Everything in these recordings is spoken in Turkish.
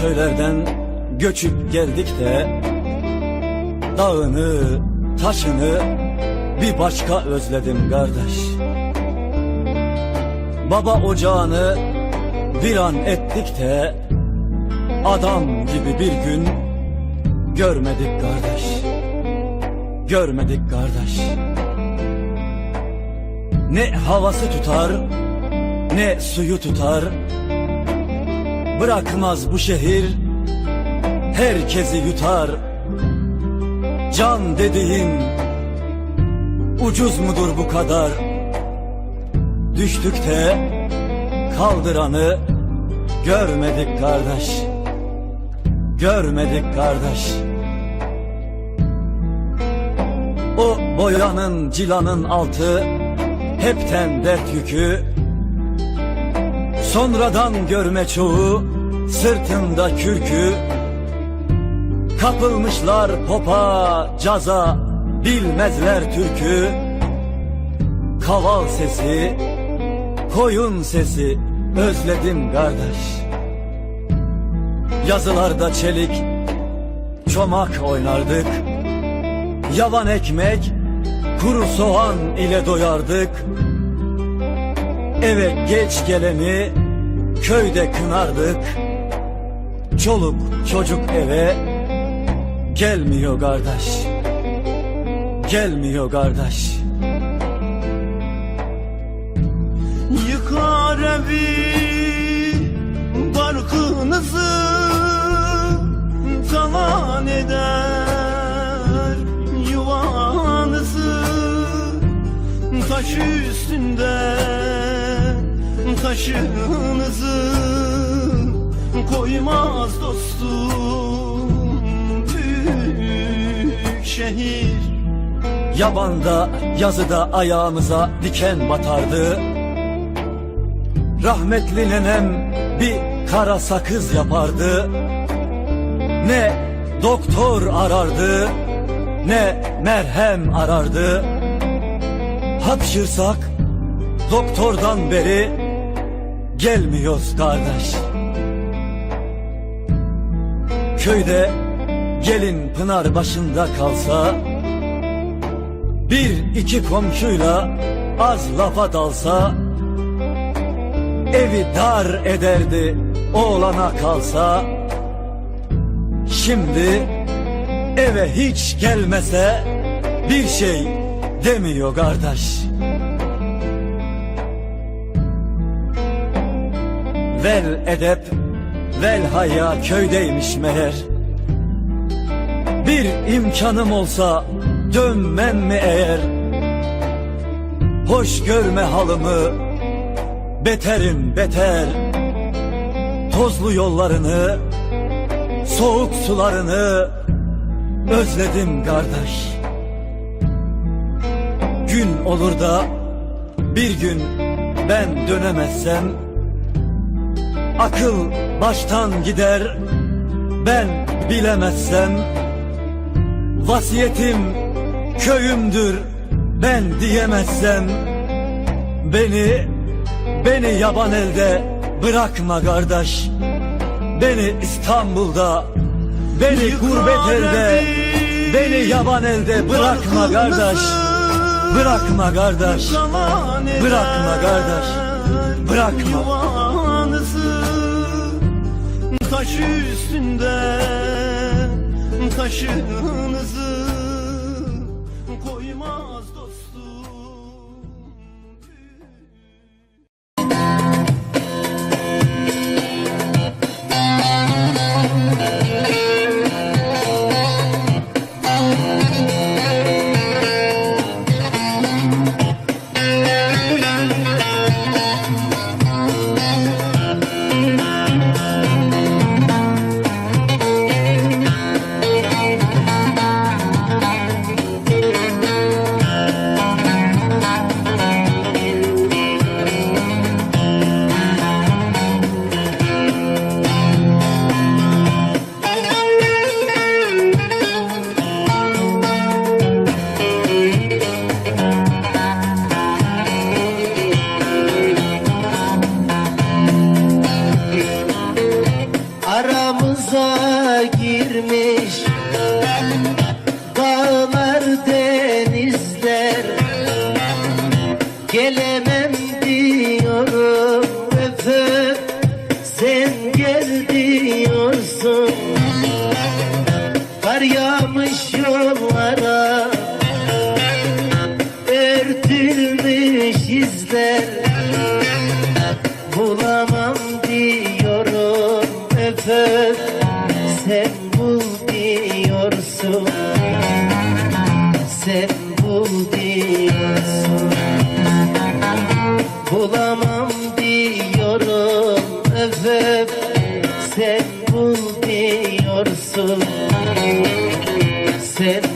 köylerden göçüp geldik de Dağını, taşını bir başka özledim kardeş. Baba ocağını bir an ettik de Adam gibi bir gün görmedik kardeş. Görmedik kardeş. Ne havası tutar ne suyu tutar Bırakmaz bu şehir. Herkesi yutar. Can dediğin ucuz mudur bu kadar? Düştük de kaldıranı görmedik kardeş. Görmedik kardeş. O boyanın cilanın altı hepten dert yükü Sonradan görme çoğu sırtında kürkü Kapılmışlar popa, caza, bilmezler türkü. Kaval sesi, koyun sesi özledim kardeş. Yazılarda çelik, çomak oynardık. Yavan ekmek, kuru soğan ile doyardık. Eve geç geleni köyde kınardık. Çoluk çocuk eve gelmiyor kardeş. Gelmiyor kardeş. Yıkar evi barkınızı Talan eder yuvanızı Taş üstünde taşınızı Koymaz dostum. Büyük şehir. Yabanda yazıda ayağımıza diken batardı. Rahmetli nenem bir kara sakız yapardı. Ne doktor arardı Ne merhem arardı. Hapşırsak doktordan beri gelmiyoruz kardeş Köyde gelin pınar başında kalsa Bir iki komşuyla az lafa dalsa Evi dar ederdi oğlana kalsa. Şimdi eve hiç gelmese bir şey demiyor kardeş Vel edep, vel haya köydeymiş meğer. Bir imkanım olsa dönmem mi eğer? Hoş görme halımı, beterim beter. Tozlu yollarını, soğuk sularını özledim kardeş. Gün olur da bir gün ben dönemezsem Akıl baştan gider ben bilemezsem. Vasiyetim köyümdür ben diyemezsem. Beni, beni yaban elde bırakma kardeş. Beni İstanbul'da, beni gurbet elde Beni. yaban elde bırakma kardeş. Bırakma kardeş. Bırakma kardeş Bırakma. Yuvanızı Taş üstünde Taşınızı Gelemem diyorum. Öpüp Sen gel diyorsun. Kar yağmış yollara. Örtülmüş izler. Bulamam diyorum. Öpüp Sen bul diyorsun. Sen bul diyorsun. Bulamam diyorum öp öp Sen bul diyorsun. Sen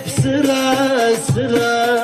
Hep sıra sıra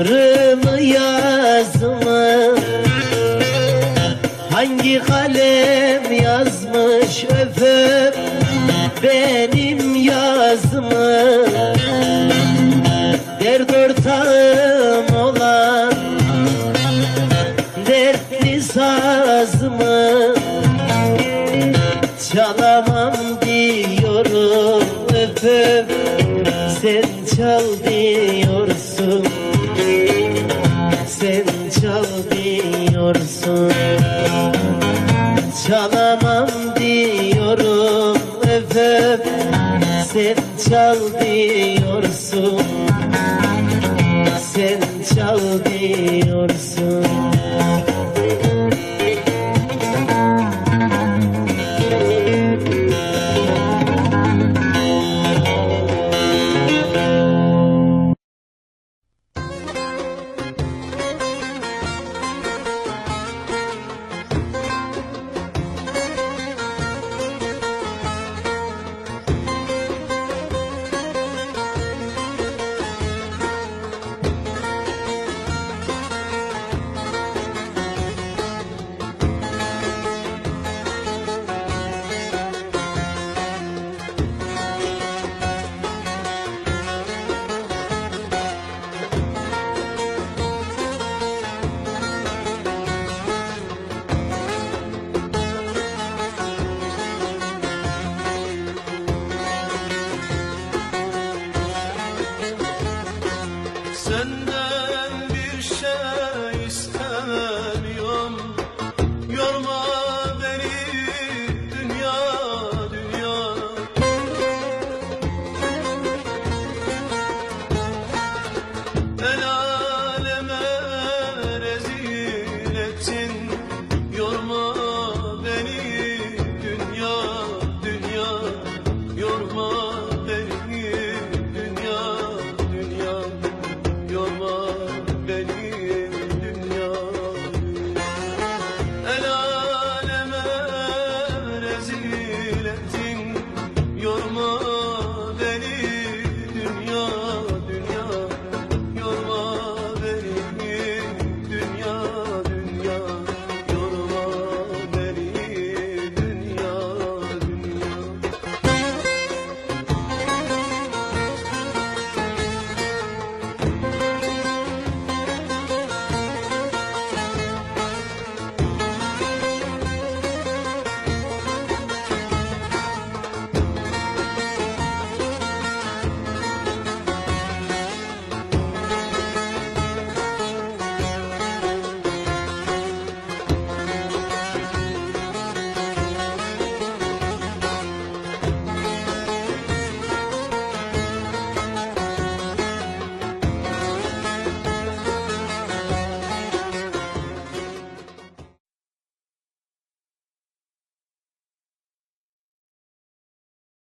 Rımı yazımı. Hangi kalem yazmış öpüp Benim yazımı? Dert ortağım olan Dertli sazımı. Çalamam diyorum öpüp Sen çal diyorsun